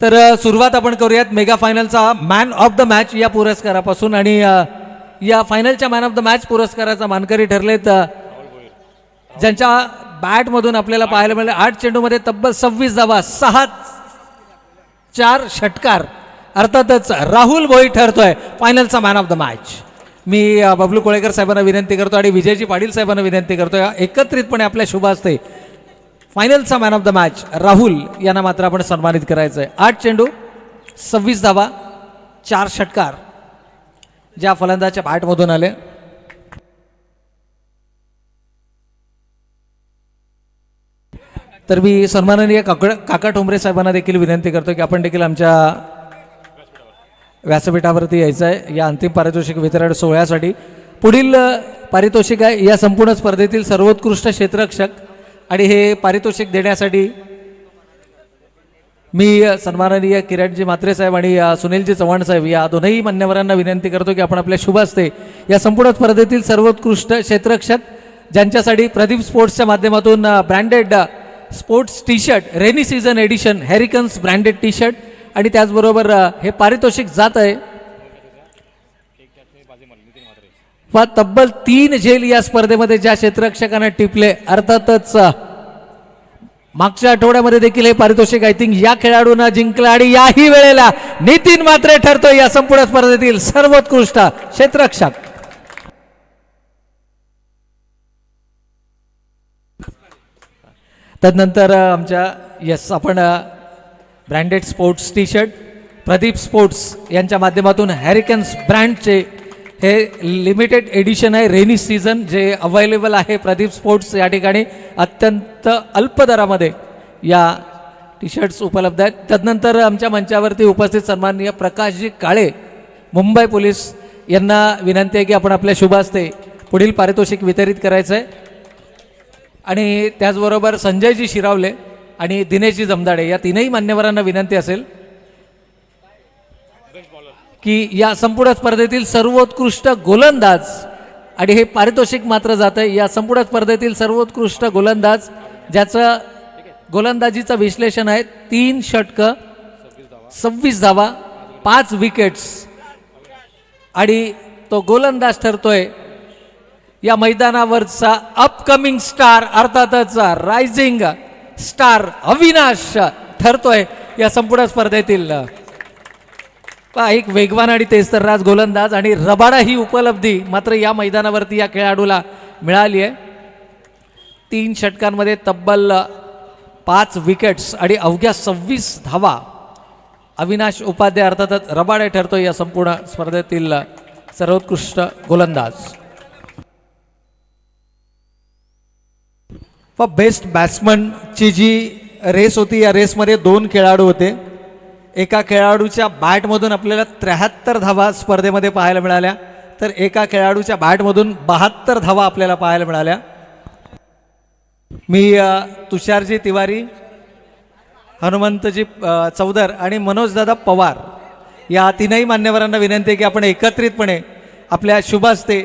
तर सुरुवात आपण करूयात मेगा फायनलचा मॅन ऑफ द मॅच या पुरस्कारापासून आणि या फायनलच्या मॅन ऑफ द मॅच पुरस्काराचा मानकरी ठरलेत ज्यांच्या बॅटमधून आपल्याला पाहायला मिळाले. आठ चेंडूमध्ये तब्बल सव्वीस धावा सहा चार षटकार. अर्थातच राहुल भोई ठरतोय फायनलचा मॅन ऑफ द मॅच मी बबलू कोळेकर साहेबांना विनंती करतो आणि विजयजी पाटील साहेबांना विनंती करतोय एकत्रितपणे आपल्या शुभ असते फायनलचा man of the match Rahul यांना मात्र आपण सन्मानित करायचं आहे आठ चेंडू सव्वीस धावा चार षटकार ज्या फलंदाच्या बॅटमधून आले. तर मी सन्माननीय काकड काका ठोंबरे साहेबांना देखील विनंती करतो की आपण देखील आमच्या व्यासपीठावरती यायचं आहे या अंतिम पारितोषिक वितरण सोहळ्यासाठी. पुढील पारितोषिक आहे. या संपूर्ण स्पर्धेतील सर्वोत्कृष्ट क्षेत्ररक्षक आणि हे पारितोषिक देण्यासाठी मी सन्माननीय किरणजी म्हात्रे साहेब आणि सुनीलजी चव्हाण साहेब या दोनही मान्यवरांना विनंती करतो की आपण आपल्या शुभ असते या संपूर्ण स्पर्धेतील सर्वोत्कृष्ट क्षेत्ररक्षक ज्यांच्यासाठी प्रदीप स्पोर्ट्सच्या माध्यमातून branded sports T shirt rainy season edition Hurricanes branded T shirt आणि त्याचबरोबर हे पारितोषिक जात आहे. वा तब्बल तीन झेल या स्पर्धेमध्ये ज्या क्षेत्ररक्षकांना टिपले अर्थातच मागच्या आठवड्यामध्ये देखील हे पारितोषिक आय थिंक या खेळाडूंना जिंकला आणि याही वेळेला नितीन मात्रे ठरतोय या संपूर्ण स्पर्धेतील सर्वोत्कृष्ट क्षेत्ररक्षक. तदनंतर आमच्या येस आपण branded sports T shirt Pradeep Sports यांच्या माध्यमातून हॅरिकन्स ब्रँडचे हे लिमिटेड एडिशन आहे. रेनी सीझन जे अवेलेबल आहे प्रदीप स्पोर्ट्स या ठिकाणी. अत्यंत अल्प दरामध्ये या टी शर्ट्स उपलब्ध आहेत. तदनंतर आमच्या मंचावरती उपस्थित सन्माननीय प्रकाशजी काळे मुंबई पोलीस यांना विनंती आहे की आपण आपल्या शुभास्ते पुढील पारितोषिक वितरित करायचं आहे आणि त्याचबरोबर संजयजी शिरावले आणि दिनेशजी जमदाडे या तीनही मान्यवरांना विनंती असेल. की या संपूर्ण स्पर्धेतील सर्वोत्कृष्ट गोलंदाज आणि हे पारितोषिक मात्र जातं आहे या संपूर्ण स्पर्धेतील सर्वोत्कृष्ट गोलंदाज ज्याचं गोलंदाजीचं विश्लेषण आहे तीन षटकं सव्वीस धावा पाच विकेट्स. आणि तो गोलंदाज ठरतोय या मैदानावरचा अपकमिंग स्टार अर्थातच रायझिंग स्टार अविनाश ठरतोय या संपूर्ण स्पर्धेतील. पहा, एक वेगवान आणि तेजतर्राज गोलंदाज आणि रबाडा ही उपलब्धी मात्र या मैदानावरती या खेळाडूला मिळाली आहे. तीन षटकांमध्ये तब्बल पाच विकेट्स आणि अवघ्या सव्वीस धावा अविनाश उपाध्याय अर्थातच रबाडे ठरतो या संपूर्ण स्पर्धेतील सर्वोत्कृष्ट गोलंदाज. व बेस्ट बॅट्समनची जी रेस होती या रेसमध्ये दोन खेळाडू होते. एका खेळाडूच्या बॅटमधून आपल्याला त्र्याहत्तर धावा स्पर्धेमध्ये पाहायला मिळाल्या. तर एका खेळाडूच्या बॅटमधून बहात्तर धावा आपल्याला पाहायला मिळाल्या. मी तुषारजी तिवारी हनुमंतजी चौधर चौदर आणि मनोजदादा पवार या तीनही मान्यवरांना विनंती आहे की आपण एकत्रितपणे आपल्या शुभास्ते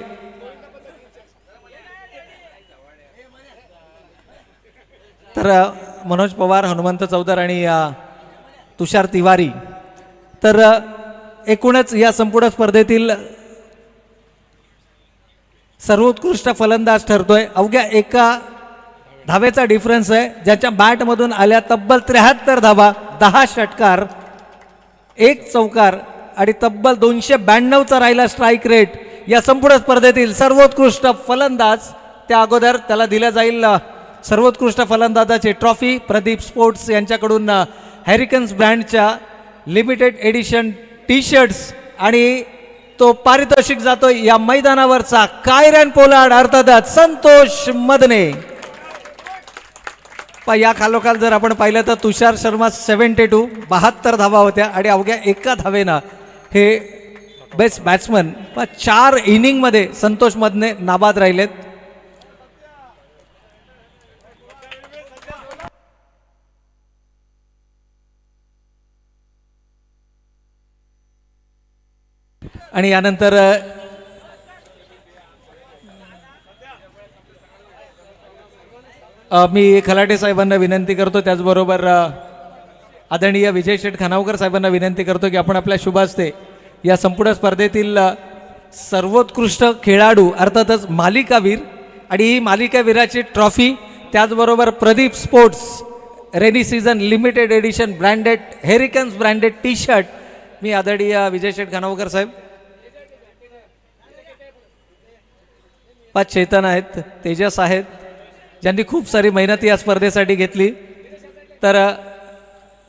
तर मनोज पवार हनुमंत चौदर आणि तुषार तिवारी. तर एकूणच या संपूर्ण स्पर्धेतील सर्वोत्कृष्ट फलंदाज ठरतोय. अवघ्या एका धावेचा डिफरन्स आहे. ज्याच्या बॅटमधून आल्या तब्बल त्र्याहत्तर धावा दहा षटकार एक चौकार आणि तब्बल दोनशे ब्याण्णवचा राहिला स्ट्राईक रेट या संपूर्ण स्पर्धेतील सर्वोत्कृष्ट फलंदाज त्या अगोदर त्याला दिल्या जाईल. सर्वोत्कृष्ट फलंदाजाची ट्रॉफी प्रदीप स्पोर्ट्स यांच्याकडून हॅरिकन्स ब्रँडच्या लिमिटेड एडिशन टी शर्ट्स आणि तो पारितोषिक जातो या मैदानावरचा कायरन पोलाड अर्थातच संतोष मदने. पा या खालोखाल जर आपण पाहिलं तर तुषार शर्मा सेव्हन्टी टू बहात्तर धावा होत्या आणि अवघ्या एका धावेनं हे बेस्ट बॅट्समन पा चार इनिंगमध्ये संतोष मधने नाबाद राहिलेत. आणि यानंतर मी खलाटे साहेबांना विनंती करतो. त्याचबरोबर आदरणीय विजय शेठ खानावकर साहेबांना विनंती करतो की आपण आपल्या शुभास्ते या संपूर्ण स्पर्धेतील सर्वोत्कृष्ट खेळाडू अर्थातच मालिकावीर आणि ही मालिकावीराची ट्रॉफी त्याचबरोबर Pradeep Sports rainy season limited edition branded Hurricanes branded T shirt मी आदरणीय विजय शेठ खानावकर साहेब पाच चेतन आहेत तेजस आहेत ज्यांनी खूप सारी मेहनत या स्पर्धेसाठी घेतली. तर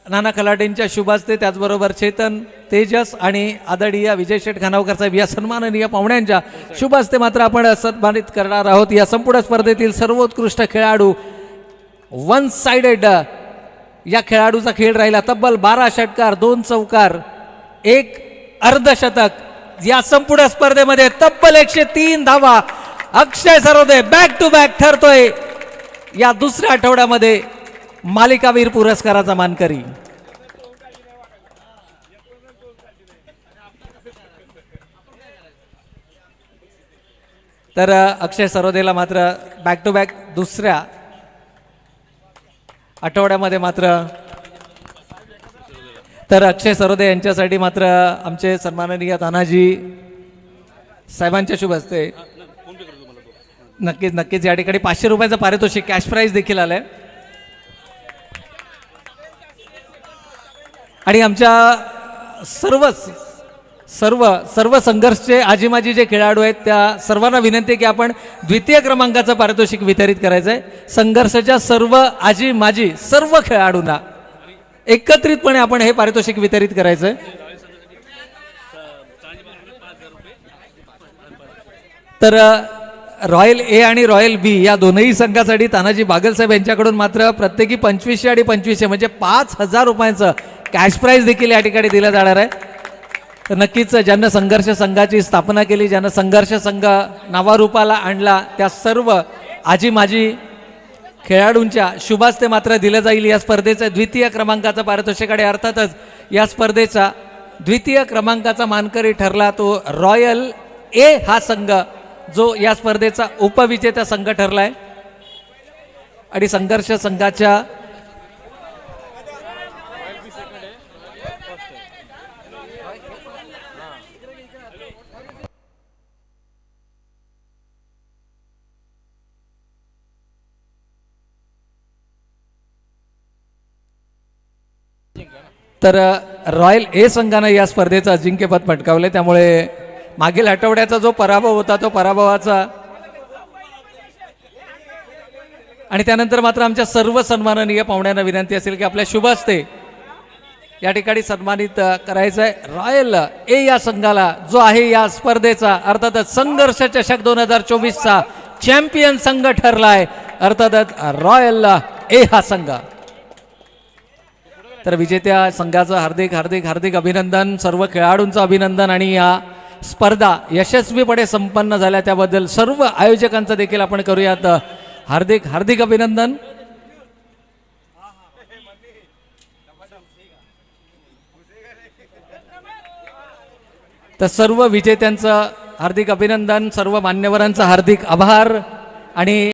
नाना खलाटेंच्या शुभास्ते त्याचबरोबर चेतन तेजस आणि आदडिया विजय शेठ खानावकर साहेब या सन्माननीय पाहुण्यांच्या शुभास्ते मात्र आपण सन्मानित करणार आहोत. या संपूर्ण स्पर्धेतील सर्वोत्कृष्ट खेळाडू वन साइडेड या खेळाडूचा खेळ राहिला. तब्बल बारा षटकार दोन चौकार एक अर्धशतक. या संपूर्ण स्पर्धेमध्ये तब्बल एकशे तीन धावा Akshay Sarode back to back ठरतोय. या दुसऱ्या आठवड्यामध्ये मालिकावीर पुरस्काराचा मानकरी. तर अक्षय सरोदेला मात्र बॅक टू बॅक दुसऱ्या आठवड्यामध्ये मात्र. तर अक्षय सरोदे यांच्यासाठी मात्र आमचे सन्माननीय तानाजी साहेबांच्या शुभ असते नक्कीच नक्कीच. या ठिकाणी पाचशे रुपयाचं पारितोषिक कॅश प्राईज देखील आलाय. आणि आमच्या सर्व सर्व सर्व संघर्षचे आजी माजी जे खेळाडू आहेत त्या सर्वांना विनंती आहे की आपण द्वितीय क्रमांकाचं पारितोषिक वितरित करायचं आहे संघर्षाच्या सर्व आजी माजी सर्व खेळाडूंना एकत्रितपणे आपण हे पारितोषिक वितरित करायचं आहे तर रॉयल ए आणि रॉयल बी या दोनही संघासाठी तानाजी बागलसाहेब यांच्याकडून मात्र प्रत्येकी पंचवीसशे आणि पंचवीसशे म्हणजे पाच हजार रुपयांचं कॅश प्राईज देखील या ठिकाणी दिलं जाणार आहे. तर नक्कीच ज्यांना संघर्ष संघाची स्थापना केली ज्यांना संघर्ष संघ नावारूपाला आणला त्या सर्व आजी माजी खेळाडूंच्या शुभास्ते मात्र दिलं जाईल या स्पर्धेचं द्वितीय क्रमांकाचं पारितोषिक आणि अर्थातच या स्पर्धेचा द्वितीय क्रमांकाचा मानकरी ठरला तो रॉयल ए हा संघ जो या स्पर्धेचा उपविजेता संघ ठरलाय आणि संघर्ष संघाच्या तर रॉयल ए संघानं या स्पर्धेचं अजिंक्यपद पटकावलंय. त्यामुळे मागील आठवड्याचा जो पराभव होता तो पराभवाचा. आणि त्यानंतर मात्र आमच्या सर्व सन्माननीय पाहुण्यांना विनंती असेल की आपल्या शुभ असते या ठिकाणी सन्मानित करायचं आहे रॉयल ए या संघाला जो आहे या स्पर्धेचा. अर्थातच संघर्ष चषक दोन हजार चोवीसचा चॅम्पियन संघ ठरलाय. अर्थातच रॉयल ए हा संघ. तर विजेत्या संघाचं हार्दिक हार्दिक हार्दिक अभिनंदन सर्व खेळाडूंचं अभिनंदन आणि या स्पर्धा यशस्वीपणे संपन्न झाल्या त्याबद्दल सर्व आयोजकांचं देखील आपण करूयात. हार्दिक हार्दिक अभिनंदन. तर सर्व विजेत्यांचं हार्दिक अभिनंदन सर्व मान्यवरांचं हार्दिक आभार आणि